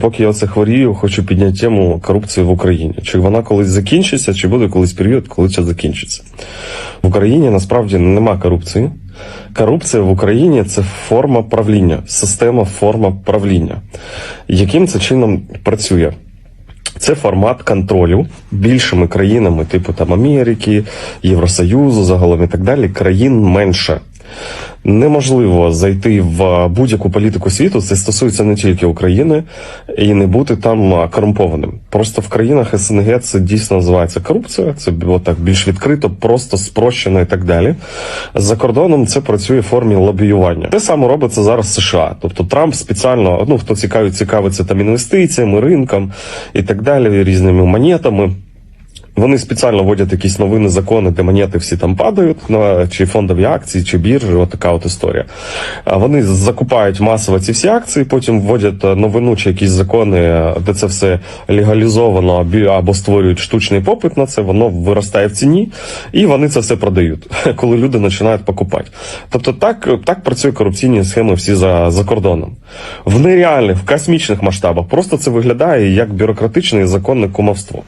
Поки я оце хворію, хочу підняти тему корупції в Україні. Чи вона колись закінчиться, чи буде колись період, коли це закінчиться? В Україні насправді нема корупції. Корупція в Україні це форма правління, система форма правління. Яким це чином працює? Це формат контролю більшими країнами, типу там Америки, Євросоюзу, загалом і так далі, країн менше. Неможливо зайти в будь-яку політику світу. Це стосується не тільки України, і не бути там корумпованим. Просто в країнах СНГ це дійсно називається корупція. Це отак більш відкрито, просто спрощено і так далі. За кордоном це працює в формі лобіювання. Те саме робиться зараз США. Тобто Трамп спеціально, ну хто цікавить, цікавиться там інвестиціями, ринком і так далі, різними монетами. Вони спеціально вводять якісь новини закони, де монети всі там падають, на чи фондові акції, чи біржі, от така от історія. Вони закупають масово ці всі акції, потім вводять е, новину чи якісь закони, е, де це все легалізовано або створюють штучний попит на це, воно виростає в ціні, і вони це все продають, коли люди починають покупати. Тобто так, так працюють корупційні схеми всі за, за кордоном. В нереальних, в космічних масштабах просто це виглядає як бюрократичне і законне кумовство.